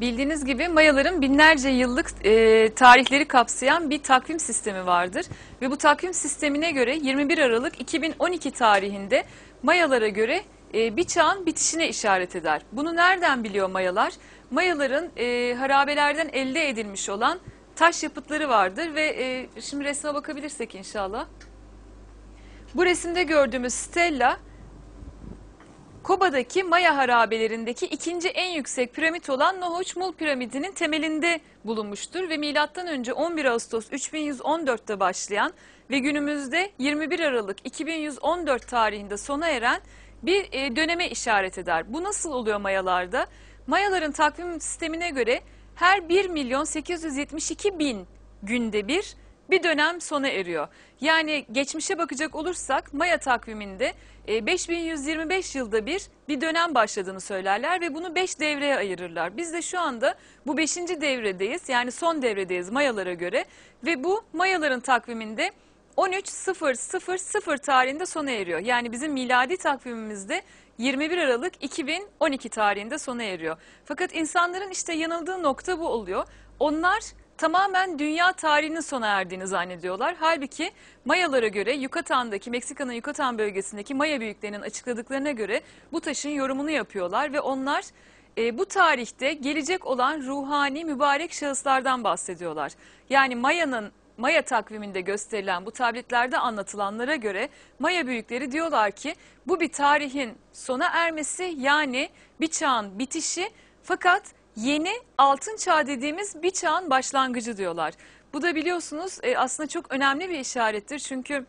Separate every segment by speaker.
Speaker 1: Bildiğiniz gibi Mayaların binlerce yıllık e, tarihleri kapsayan bir takvim sistemi vardır. Ve bu takvim sistemine göre 21 Aralık 2012 tarihinde Mayalara göre e, bir çağın bitişine işaret eder. Bunu nereden biliyor Mayalar? Mayaların e, harabelerden elde edilmiş olan taş yapıtları vardır ve e, şimdi resme bakabilirsek inşallah. Bu resimde gördüğümüz stella Koba'daki Maya harabelerindeki ikinci en yüksek piramit olan Nohoch-Mul piramidinin temelinde bulunmuştur ve milattan önce 11 Ağustos 3114'te başlayan ve günümüzde 21 Aralık 2114 tarihinde sona eren bir e, döneme işaret eder. Bu nasıl oluyor Mayalarda? Mayaların takvim sistemine göre her 1 milyon 872 bin günde bir bir dönem sona eriyor. Yani geçmişe bakacak olursak Maya takviminde e, 5125 yılda bir bir dönem başladığını söylerler ve bunu 5 devreye ayırırlar. Biz de şu anda bu 5. devredeyiz yani son devredeyiz Mayalara göre ve bu Mayaların takviminde 13.000 tarihinde sona eriyor. Yani bizim miladi takvimimizde 21 Aralık 2012 tarihinde sona eriyor. Fakat insanların işte yanıldığı nokta bu oluyor. Onlar tamamen dünya tarihinin sona erdiğini zannediyorlar. Halbuki Mayalara göre Yukatan'daki Meksika'nın Yukatan bölgesindeki Maya büyüklerinin açıkladıklarına göre bu taşın yorumunu yapıyorlar ve onlar e, bu tarihte gelecek olan ruhani mübarek şahıslardan bahsediyorlar. Yani Maya'nın Maya takviminde gösterilen bu tabletlerde anlatılanlara göre Maya büyükleri diyorlar ki bu bir tarihin sona ermesi yani bir çağın bitişi fakat yeni altın çağ dediğimiz bir çağın başlangıcı diyorlar. Bu da biliyorsunuz e, aslında çok önemli bir işarettir çünkü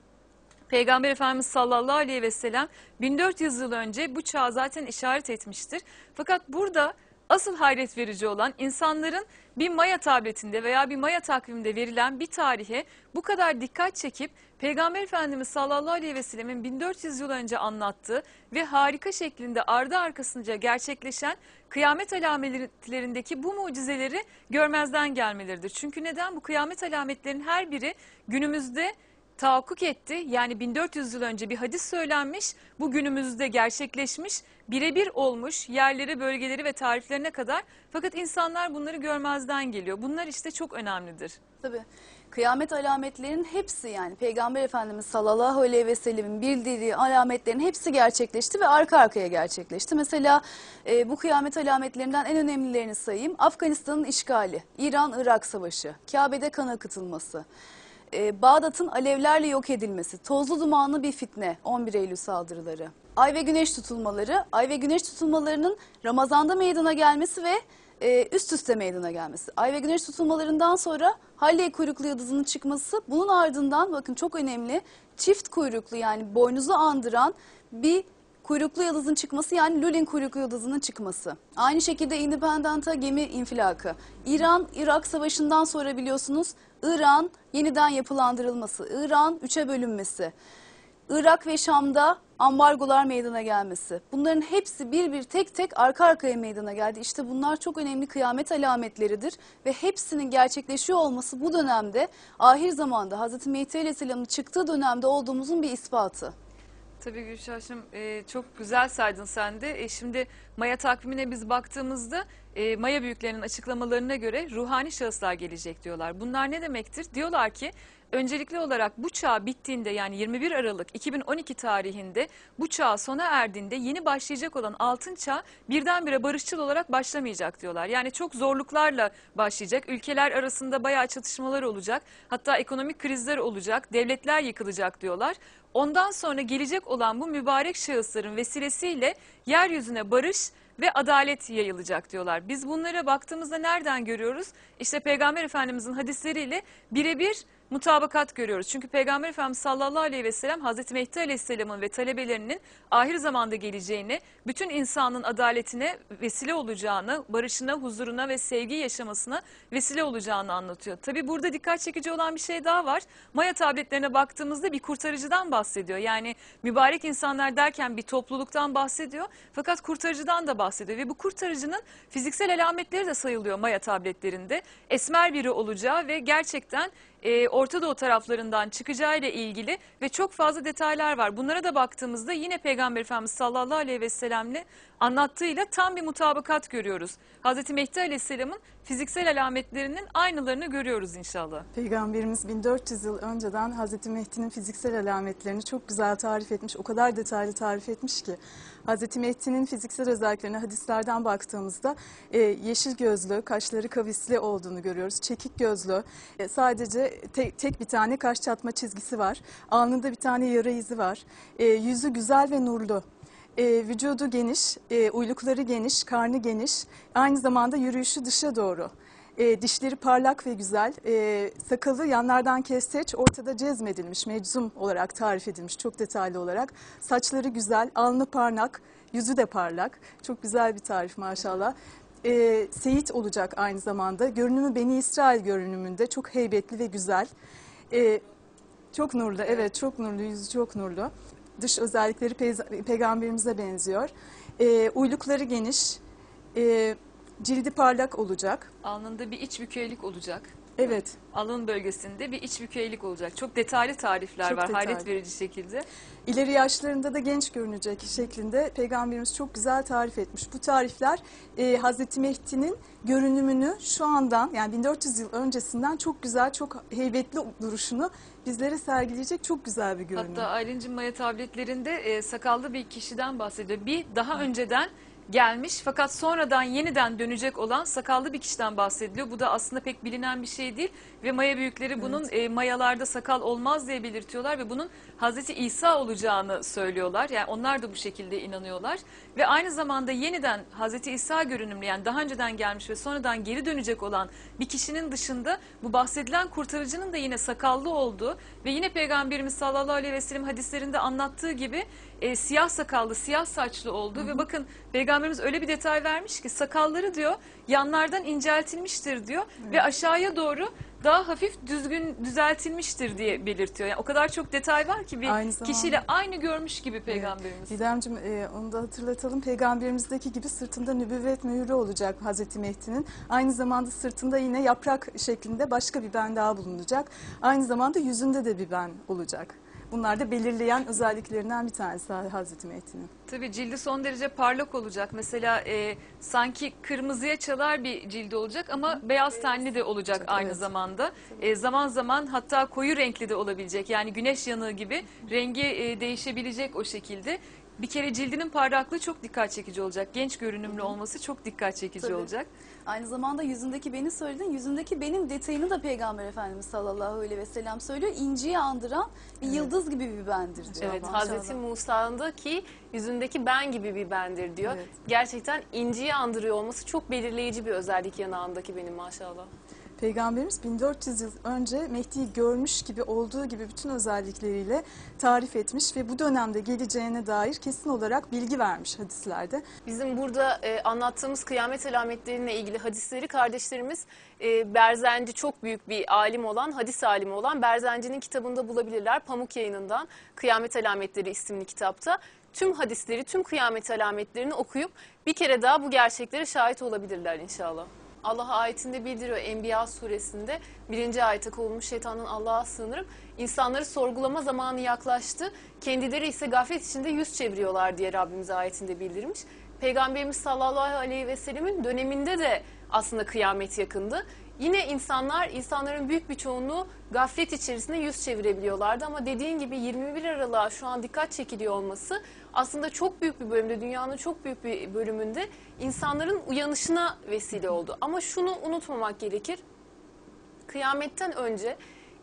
Speaker 1: Peygamber Efendimiz sallallahu aleyhi ve sellem 1400 yıl önce bu çağı zaten işaret etmiştir. Fakat burada asıl hayret verici olan insanların bir Maya tabletinde veya bir Maya takviminde verilen bir tarihe bu kadar dikkat çekip Peygamber Efendimiz sallallahu aleyhi ve sellemin 1400 yıl önce anlattığı ve harika şeklinde ardı arkasınca gerçekleşen kıyamet alametlerindeki bu mucizeleri görmezden gelmeleridir. Çünkü neden? Bu kıyamet alametlerin her biri günümüzde tahakkuk etti. Yani 1400 yıl önce bir hadis söylenmiş, bu günümüzde gerçekleşmiş, birebir olmuş yerleri, bölgeleri ve tariflerine kadar. Fakat insanlar bunları görmezden geliyor. Bunlar işte çok önemlidir.
Speaker 2: Tabii. Kıyamet alametlerinin hepsi yani Peygamber Efendimiz sallallahu aleyhi ve sellemin bildirdiği alametlerin hepsi gerçekleşti ve arka arkaya gerçekleşti. Mesela e, bu kıyamet alametlerinden en önemlilerini sayayım. Afganistan'ın işgali, İran-Irak savaşı, Kabe'de kan akıtılması, e, Bağdat'ın alevlerle yok edilmesi, tozlu dumanlı bir fitne, 11 Eylül saldırıları, ay ve güneş tutulmaları, ay ve güneş tutulmalarının Ramazan'da meydana gelmesi ve e, üst üste meydana gelmesi. Ay ve güneş tutulmalarından sonra Halley kuyruklu yıldızının çıkması, bunun ardından bakın çok önemli çift kuyruklu yani boynuzu andıran bir kuyruklu yıldızın çıkması yani Lulin kuyruklu yıldızının çıkması. Aynı şekilde Independent'a gemi infilakı. İran-Irak savaşından sonra biliyorsunuz İran yeniden yapılandırılması, İran üçe bölünmesi. Irak ve Şam'da ambargolar meydana gelmesi. Bunların hepsi bir bir tek tek arka arkaya meydana geldi. İşte bunlar çok önemli kıyamet alametleridir ve hepsinin gerçekleşiyor olması bu dönemde ahir zamanda Hazreti Mehdi Aleyhisselam'ın çıktığı dönemde olduğumuzun bir ispatı.
Speaker 1: Tabii Gülşah'cığım e, çok güzel saydın sen de. E, şimdi Maya takvimine biz baktığımızda e, Maya büyüklerinin açıklamalarına göre ruhani şahıslar gelecek diyorlar. Bunlar ne demektir? Diyorlar ki öncelikli olarak bu çağ bittiğinde yani 21 Aralık 2012 tarihinde bu çağ sona erdiğinde yeni başlayacak olan altın çağ birdenbire barışçıl olarak başlamayacak diyorlar. Yani çok zorluklarla başlayacak. Ülkeler arasında bayağı çatışmalar olacak. Hatta ekonomik krizler olacak. Devletler yıkılacak diyorlar. Ondan sonra gelecek olan bu mübarek şahısların vesilesiyle yeryüzüne barış ve adalet yayılacak diyorlar. Biz bunlara baktığımızda nereden görüyoruz? İşte Peygamber Efendimizin hadisleriyle birebir mutabakat görüyoruz. Çünkü Peygamber Efendimiz sallallahu aleyhi ve sellem Hazreti Mehdi aleyhisselamın ve talebelerinin ahir zamanda geleceğini, bütün insanın adaletine vesile olacağını, barışına, huzuruna ve sevgi yaşamasına vesile olacağını anlatıyor. Tabi burada dikkat çekici olan bir şey daha var. Maya tabletlerine baktığımızda bir kurtarıcıdan bahsediyor. Yani mübarek insanlar derken bir topluluktan bahsediyor. Fakat kurtarıcıdan da bahsediyor ve bu kurtarıcının fiziksel alametleri de sayılıyor Maya tabletlerinde. Esmer biri olacağı ve gerçekten e, Orta Doğu taraflarından çıkacağı ile ilgili ve çok fazla detaylar var. Bunlara da baktığımızda yine Peygamber Efendimiz sallallahu aleyhi ve sellemle anlattığıyla tam bir mutabakat görüyoruz. Hazreti Mehdi Aleyhisselam'ın fiziksel alametlerinin aynılarını görüyoruz inşallah.
Speaker 3: Peygamberimiz 1400 yıl önceden Hazreti Mehdi'nin fiziksel alametlerini çok güzel tarif etmiş. O kadar detaylı tarif etmiş ki. Hazreti Mehdi'nin fiziksel özelliklerine hadislerden baktığımızda e, yeşil gözlü, kaşları kavisli olduğunu görüyoruz. Çekik gözlü, e, sadece tek, tek bir tane kaş çatma çizgisi var. Alnında bir tane yara izi var. E, yüzü güzel ve nurlu. E, vücudu geniş, e, uylukları geniş, karnı geniş. Aynı zamanda yürüyüşü dışa doğru. E, dişleri parlak ve güzel. E, sakalı yanlardan kesteç, ortada cezmedilmiş, meczum olarak tarif edilmiş çok detaylı olarak. Saçları güzel, alnı parlak, yüzü de parlak. Çok güzel bir tarif maşallah. E, Seyit olacak aynı zamanda. Görünümü Beni İsrail görünümünde çok heybetli ve güzel. E, çok nurlu, evet çok nurlu, yüzü çok nurlu. Dış özellikleri peyza- peygamberimize benziyor. E, uylukları geniş, e, cildi parlak olacak.
Speaker 1: Alnında bir iç bükeylik olacak.
Speaker 3: Evet,
Speaker 1: Alın bölgesinde bir iç bükeylik olacak. Çok detaylı tarifler
Speaker 3: Çok
Speaker 1: var
Speaker 3: detaylı.
Speaker 1: hayret verici şekilde.
Speaker 3: ileri yaşlarında da genç görünecek şeklinde Peygamberimiz çok güzel tarif etmiş. Bu tarifler e, Hazreti Mehdi'nin görünümünü şu andan yani 1400 yıl öncesinden çok güzel, çok heybetli duruşunu bizlere sergileyecek çok güzel bir görünüm.
Speaker 1: Hatta Aylin'cim Maya tabletlerinde e, sakallı bir kişiden bahsediyor. Bir daha önceden gelmiş fakat sonradan yeniden dönecek olan sakallı bir kişiden bahsediliyor. Bu da aslında pek bilinen bir şey değil ve Maya büyükleri bunun e, mayalarda sakal olmaz diye belirtiyorlar ve bunun Hazreti İsa olacağını söylüyorlar. Yani onlar da bu şekilde inanıyorlar ve aynı zamanda yeniden Hazreti İsa görünümlü yani daha önceden gelmiş ve sonradan geri dönecek olan bir kişinin dışında bu bahsedilen kurtarıcının da yine sakallı olduğu ve yine Peygamberimiz sallallahu aleyhi ve sellem hadislerinde anlattığı gibi e, siyah sakallı, siyah saçlı olduğu ve bakın Peygamberimiz öyle bir detay vermiş ki sakalları diyor yanlardan inceltilmiştir diyor ve aşağıya doğru daha hafif düzgün düzeltilmiştir diye belirtiyor. Yani o kadar çok detay var ki bir
Speaker 3: Aynı
Speaker 1: kişiyle aynı görmüş gibi Peygamberimiz.
Speaker 3: Didemciğim e, onu da hatırlatalım. Peygamberimizdeki gibi sırtında nübüvvet mührü olacak Hazreti Mehdi'nin. Aynı zamanda sırtında yine yaprak şeklinde başka bir ben daha bulunacak. Aynı zamanda yüzünde de bir ben olacak. Bunlar da belirleyen özelliklerinden bir tanesi Hazreti Mehdi'nin.
Speaker 1: Tabii cildi son derece parlak olacak. Mesela e, sanki kırmızıya çalar bir cildi olacak ama beyaz tenli de olacak aynı
Speaker 3: evet.
Speaker 1: zamanda. E, zaman zaman hatta koyu renkli de olabilecek. Yani güneş yanığı gibi rengi e, değişebilecek o şekilde. Bir kere cildinin parlaklığı çok dikkat çekici olacak. Genç görünümlü olması çok dikkat çekici
Speaker 2: Tabii.
Speaker 1: olacak.
Speaker 2: Aynı zamanda yüzündeki beni söyledin. Yüzündeki benim detayını da Peygamber Efendimiz sallallahu aleyhi ve sellem söylüyor. İnciyi andıran bir yıldız gibi bir bendir diyor.
Speaker 4: Evet,
Speaker 2: maşallah.
Speaker 4: Hazreti Musa'ndaki yüzündeki ben gibi bir bendir diyor.
Speaker 3: Evet.
Speaker 4: Gerçekten inciyi andırıyor olması çok belirleyici bir özellik yanağındaki benim maşallah.
Speaker 3: Peygamberimiz 1400 yıl önce Mehdi'yi görmüş gibi olduğu gibi bütün özellikleriyle tarif etmiş ve bu dönemde geleceğine dair kesin olarak bilgi vermiş hadislerde.
Speaker 4: Bizim burada e, anlattığımız kıyamet alametleriyle ilgili hadisleri kardeşlerimiz e, Berzenci çok büyük bir alim olan, hadis alimi olan Berzenci'nin kitabında bulabilirler. Pamuk yayınından Kıyamet Alametleri isimli kitapta. Tüm hadisleri, tüm kıyamet alametlerini okuyup bir kere daha bu gerçeklere şahit olabilirler inşallah. Allah ayetinde bildiriyor Enbiya suresinde birinci ayete kovulmuş şeytandan Allah'a sığınırım. İnsanları sorgulama zamanı yaklaştı. Kendileri ise gaflet içinde yüz çeviriyorlar diye Rabbimiz ayetinde bildirmiş. Peygamberimiz sallallahu aleyhi ve sellemin döneminde de aslında kıyamet yakındı. Yine insanlar, insanların büyük bir çoğunluğu gaflet içerisinde yüz çevirebiliyorlardı. Ama dediğin gibi 21 Aralık'a şu an dikkat çekiliyor olması aslında çok büyük bir bölümde, dünyanın çok büyük bir bölümünde insanların uyanışına vesile oldu. Ama şunu unutmamak gerekir. Kıyametten önce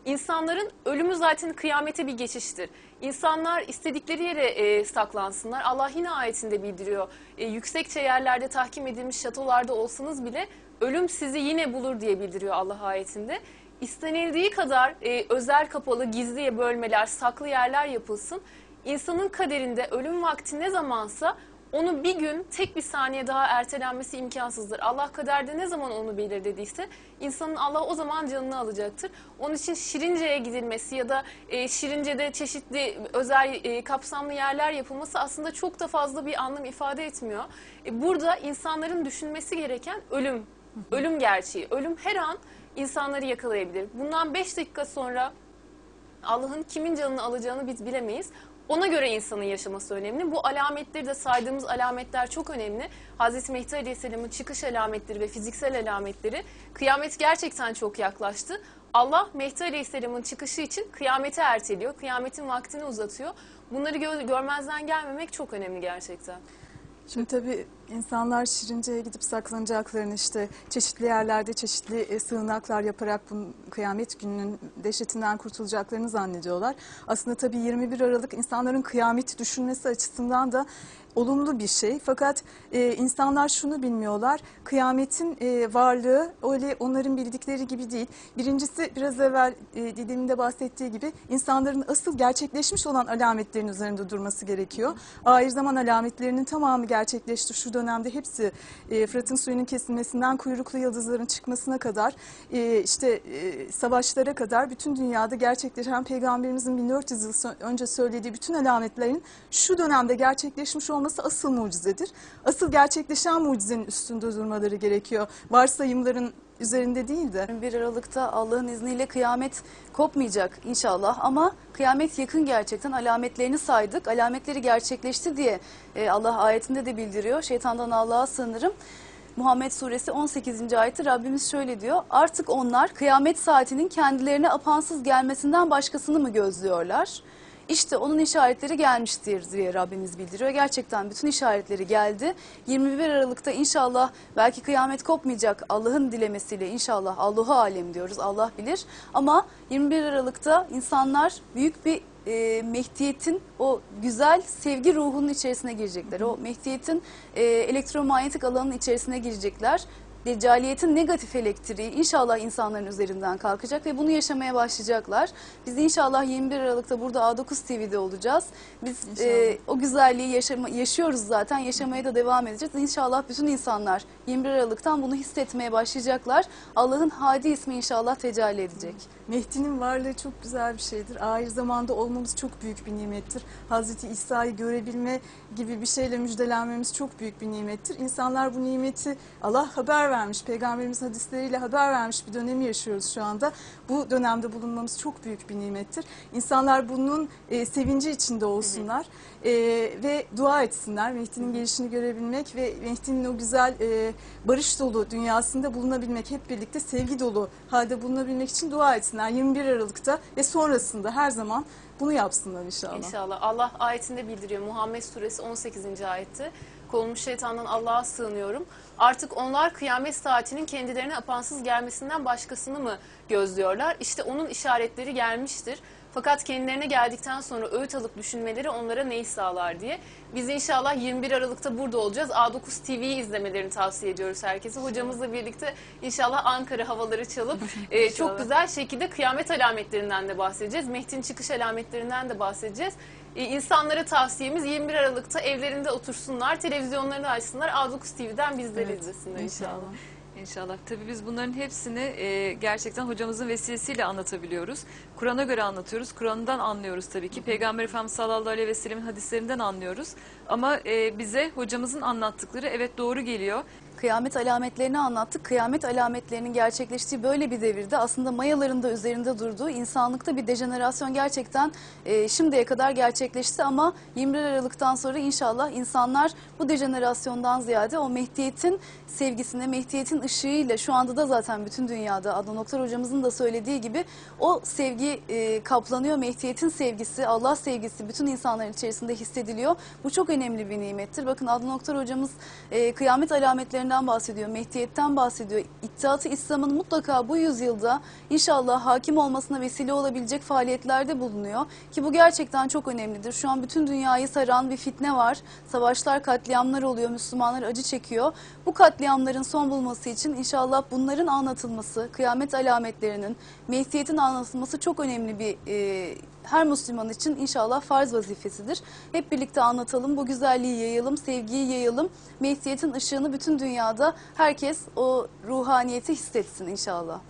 Speaker 4: insanların ölümü zaten kıyamete bir geçiştir. İnsanlar istedikleri yere e, saklansınlar. Allah yine ayetinde bildiriyor. E, yüksekçe yerlerde tahkim edilmiş şatolarda olsanız bile ölüm sizi yine bulur diye bildiriyor Allah ayetinde. İstenildiği kadar e, özel kapalı, gizli bölmeler, saklı yerler yapılsın. İnsanın kaderinde ölüm vakti ne zamansa onu bir gün tek bir saniye daha ertelenmesi imkansızdır. Allah kaderde ne zaman onu belirlediyse insanın Allah o zaman canını alacaktır. Onun için Şirince'ye gidilmesi ya da e, Şirince'de çeşitli özel e, kapsamlı yerler yapılması aslında çok da fazla bir anlam ifade etmiyor. E, burada insanların düşünmesi gereken ölüm Ölüm gerçeği. Ölüm her an insanları yakalayabilir. Bundan 5 dakika sonra Allah'ın kimin canını alacağını biz bilemeyiz. Ona göre insanın yaşaması önemli. Bu alametleri de saydığımız alametler çok önemli. Hazreti Mehdi Aleyhisselam'ın çıkış alametleri ve fiziksel alametleri kıyamet gerçekten çok yaklaştı. Allah Mehdi Aleyhisselam'ın çıkışı için kıyameti erteliyor. Kıyametin vaktini uzatıyor. Bunları gö- görmezden gelmemek çok önemli gerçekten.
Speaker 3: Şimdi tabii insanlar Şirince'ye gidip saklanacaklarını işte çeşitli yerlerde çeşitli e, sığınaklar yaparak bu kıyamet gününün dehşetinden kurtulacaklarını zannediyorlar. Aslında tabii 21 Aralık insanların kıyameti düşünmesi açısından da olumlu bir şey. Fakat e, insanlar şunu bilmiyorlar. Kıyametin e, varlığı öyle onların bildikleri gibi değil. Birincisi biraz evvel e, Didem'in de bahsettiği gibi insanların asıl gerçekleşmiş olan alametlerin üzerinde durması gerekiyor. Ahir zaman alametlerinin tamamı gerçekleşti. Şu dönemde hepsi e, Fırat'ın suyunun kesilmesinden kuyruklu yıldızların çıkmasına kadar e, işte e, savaşlara kadar bütün dünyada gerçekleşen peygamberimizin 1400 yıl önce söylediği bütün alametlerin şu dönemde gerçekleşmiş olması asıl mucizedir. Asıl gerçekleşen mucizenin üstünde durmaları gerekiyor. Varsayımların üzerinde değil de.
Speaker 2: 21 Aralık'ta Allah'ın izniyle kıyamet kopmayacak inşallah ama kıyamet yakın gerçekten alametlerini saydık. Alametleri gerçekleşti diye e, Allah ayetinde de bildiriyor. Şeytandan Allah'a sığınırım. Muhammed suresi 18. ayeti Rabbimiz şöyle diyor. Artık onlar kıyamet saatinin kendilerine apansız gelmesinden başkasını mı gözlüyorlar? İşte onun işaretleri gelmiştir diye Rabbimiz bildiriyor. Gerçekten bütün işaretleri geldi. 21 Aralık'ta inşallah belki kıyamet kopmayacak Allah'ın dilemesiyle inşallah Allahu alem diyoruz Allah bilir. Ama 21 Aralık'ta insanlar büyük bir e, Mehdiyet'in o güzel sevgi ruhunun içerisine girecekler. O Mehdiyet'in e, elektromanyetik alanın içerisine girecekler. Deccaliyetin negatif elektriği inşallah insanların üzerinden kalkacak ve bunu yaşamaya başlayacaklar. Biz inşallah 21 Aralık'ta burada A9 TV'de olacağız. Biz e, o güzelliği yaşama, yaşıyoruz zaten, yaşamaya da devam edeceğiz. İnşallah bütün insanlar 21 Aralık'tan bunu hissetmeye başlayacaklar. Allah'ın hadi ismi inşallah tecelli edecek.
Speaker 3: Mehdi'nin varlığı çok güzel bir şeydir. Ahir zamanda olmamız çok büyük bir nimettir. Hazreti İsa'yı görebilme gibi bir şeyle müjdelenmemiz çok büyük bir nimettir. İnsanlar bu nimeti Allah haber vermiş, Peygamberimiz hadisleriyle haber vermiş bir dönemi yaşıyoruz şu anda. Bu dönemde bulunmamız çok büyük bir nimettir. İnsanlar bunun e, sevinci içinde olsunlar e, ve dua etsinler. Mehdi'nin gelişini görebilmek ve Mehdi'nin o güzel e, barış dolu dünyasında bulunabilmek, hep birlikte sevgi dolu halde bulunabilmek için dua etsinler. 21 Aralık'ta ve sonrasında her zaman bunu yapsınlar inşallah.
Speaker 4: İnşallah. Allah ayetinde bildiriyor. Muhammed suresi 18. ayette. Kovulmuş şeytandan Allah'a sığınıyorum. Artık onlar kıyamet saatinin kendilerine apansız gelmesinden başkasını mı gözlüyorlar? İşte onun işaretleri gelmiştir. Fakat kendilerine geldikten sonra öğüt alıp düşünmeleri onlara neyi sağlar diye. Biz inşallah 21 Aralık'ta burada olacağız. A9 TV'yi izlemelerini tavsiye ediyoruz herkese. Hocamızla birlikte inşallah Ankara havaları çalıp e, çok güzel şekilde kıyamet alametlerinden de bahsedeceğiz. Mehdi'nin çıkış alametlerinden de bahsedeceğiz. E, insanlara tavsiyemiz 21 Aralık'ta evlerinde otursunlar, televizyonlarını açsınlar, A9 TV'den bizleri
Speaker 3: Evet,
Speaker 4: izlesinler
Speaker 3: inşallah.
Speaker 4: inşallah.
Speaker 1: İnşallah. Tabii biz bunların hepsini e, gerçekten hocamızın vesilesiyle anlatabiliyoruz. Kur'an'a göre anlatıyoruz. Kur'an'dan anlıyoruz tabii ki. Peygamber Efendimiz sallallahu aleyhi ve sellemin hadislerinden anlıyoruz. Ama e, bize hocamızın anlattıkları evet doğru geliyor.
Speaker 2: Kıyamet alametlerini anlattık. Kıyamet alametlerinin gerçekleştiği böyle bir devirde aslında mayaların da üzerinde durduğu insanlıkta bir dejenerasyon gerçekten e, şimdiye kadar gerçekleşti ama 21 Aralık'tan sonra inşallah insanlar bu dejenerasyondan ziyade o Mehdiyet'in sevgisine, Mehdiyet'in ışığıyla şu anda da zaten bütün dünyada Adnan Oktar hocamızın da söylediği gibi o sevgi e, kaplanıyor. Mehdiyet'in sevgisi, Allah sevgisi bütün insanların içerisinde hissediliyor. Bu çok önemli bir nimettir. Bakın Adnan Oktar hocamız e, kıyamet alametlerinden bahsediyor, Mehdiyet'ten bahsediyor. İttihat-ı İslam'ın mutlaka bu yüzyılda inşallah hakim olmasına vesile olabilecek faaliyetlerde bulunuyor. Ki bu gerçekten çok önemlidir. Şu an bütün dünyayı saran bir fitne var. Savaşlar, katliamlar oluyor. Müslümanlar acı çekiyor. Bu katliamların son bulması için inşallah bunların anlatılması, kıyamet alametlerinin, Mehdiyet'in anlatılması çok önemli bir e, her Müslüman için inşallah farz vazifesidir. Hep birlikte anlatalım, bu güzelliği yayalım, sevgiyi yayalım. Mehdiyet'in ışığını bütün dünyada herkes o ruhaniyeti hissetsin inşallah.